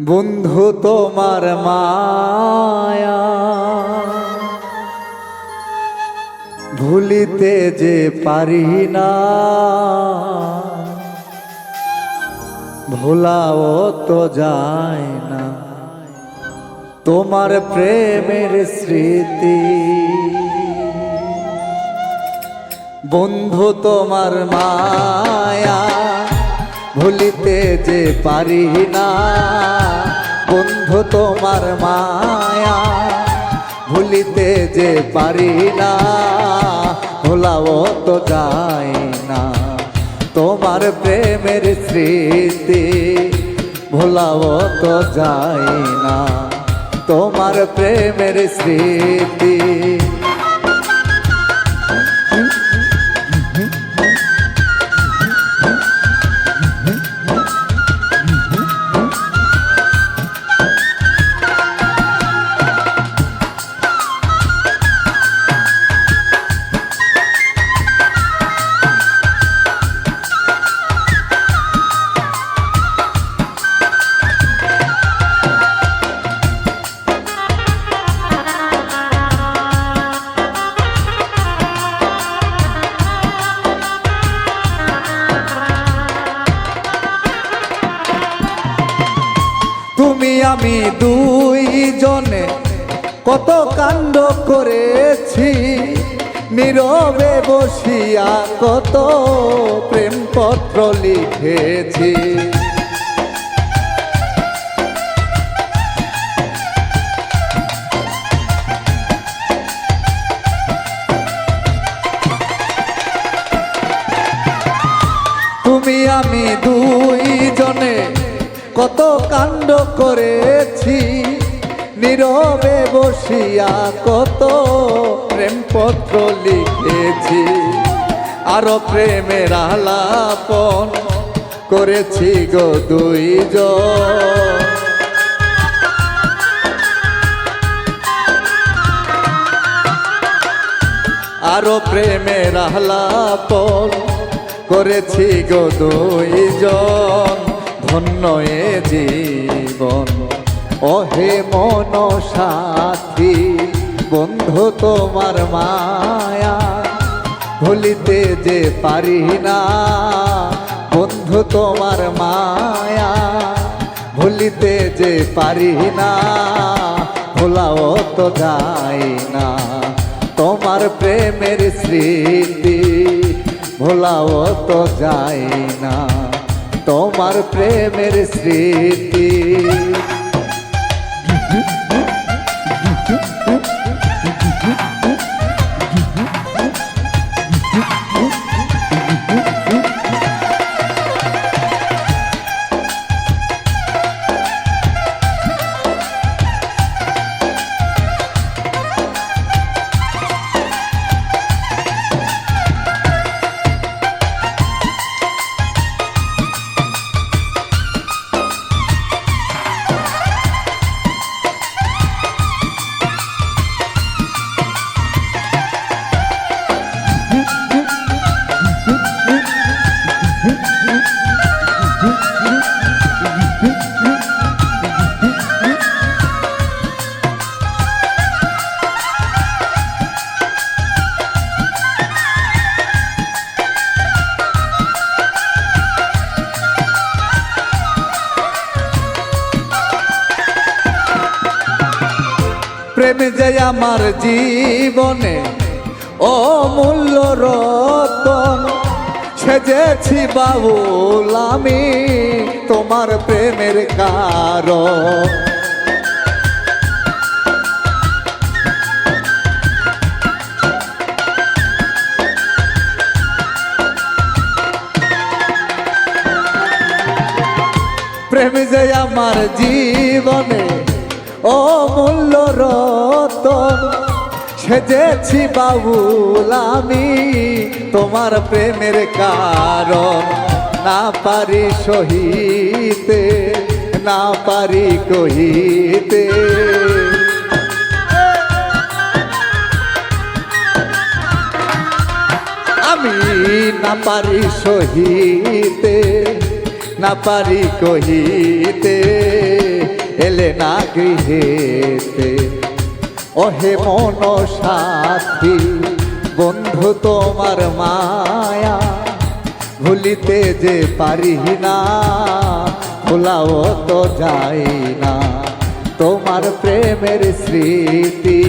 বন্ধু তোমার মায়া। ভুলিতে যে পারি না। ভোলাও তো যায় না। তোমার প্রেমের স্মৃতি। বন্ধু তোমার মায়া। ভুলিতে যে পারি না। বন্ধু তোমার মায়া, ভুলিতে যে পারি না। ভোলাও তো যায় না। তোমার প্রেমের স্মৃতি, ভোলাও তো যায় না। তোমার প্রেমের স্মৃতি তুমি আমি দুই জনে কত কাণ্ড করেছি। নীরবে বসিয়া কত প্রেমপত্র লিখেছি। কত কাণ্ড করেছি, নীরবে বসিয়া কত প্রেমপত্র লিখেছি, আরও প্রেমের আলাপন করেছি গো দুইজন। আরও প্রেমের আহ্লাপন করেছি গো দুই দুইজন। ধন্য এ জীবন। ওহে মন সাথী বন্ধু তোমার মায়া, ভুলিতে যে পারি না। বন্ধু তোমার মায়া, ভুলিতে যে পারি না। ভোলাও তো যায় না, তোমার প্রেমের স্মৃতি, ভোলাও তো যায় না। তোমার প্রেমের স্মৃতি। প্রেম যে আমার জীবনে অমূল্য রতন সেজেছি বাবুল আমি তোমার প্রেমের কারণ। প্রেম যে আমার জীবনে অমূল্য রতন, সেজেছি বাবুল আমি তোমার প্রেমের কারণ। না পারি সহিতে, না পারি কহিতে। আমি না পারি সহিতে, না পারি কহিতে। গৃহেতে অহে মন সাথী বন্ধু তোমার মায়া, ভুলিতে যে পারি না, ভোলাও তো যাই না। তোমার প্রেমের স্মৃতি।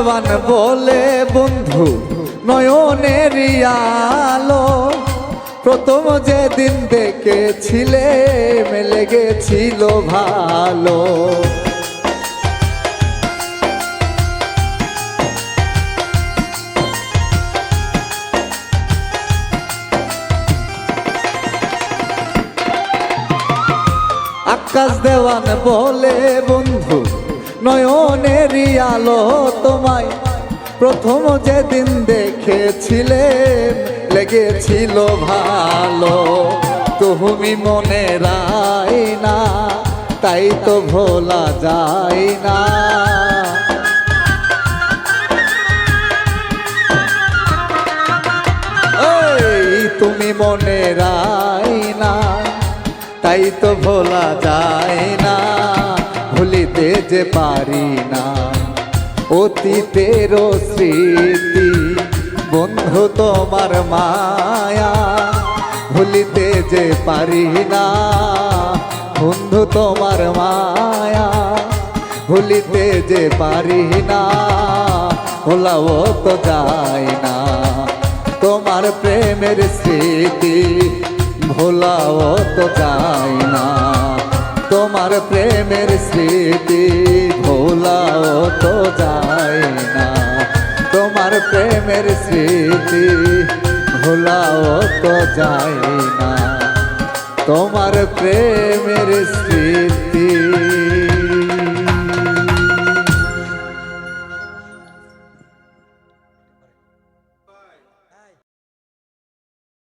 দেওয়ান বলে, বন্ধু নয়নের আলো। প্রথম যেদিন দেখেছিলে, মেলে গেছিল ভালো। আকাশ দেওয়ান বলে, বন্ধু নয়নের আলো তোমায়। প্রথম যেদিন দেখেছিলেন, লেগেছিল ভালো। তুমি মনে রাই না, তাই তো ভোলা যায় না। তুমি মনে রাই না, তাই তো ভোলা যায় না। ভুলিতে যে পারি না। অতীতের স্মৃতি, বন্ধু তোমার মায়া, ভুলিতে যে পারি না। বন্ধু তোমার মায়া, ভুলিতে যে পারি না। ভোলাও তো যায় না। তোমার প্রেমের স্মৃতি, ভোলাও তো যায় না। তোমার প্রেমের স্মৃতি ভোলাও তো যায় না। তোমার প্রেমের স্মৃতি ভোলাও তো যায় না। তোমার প্রেমের স্মৃতি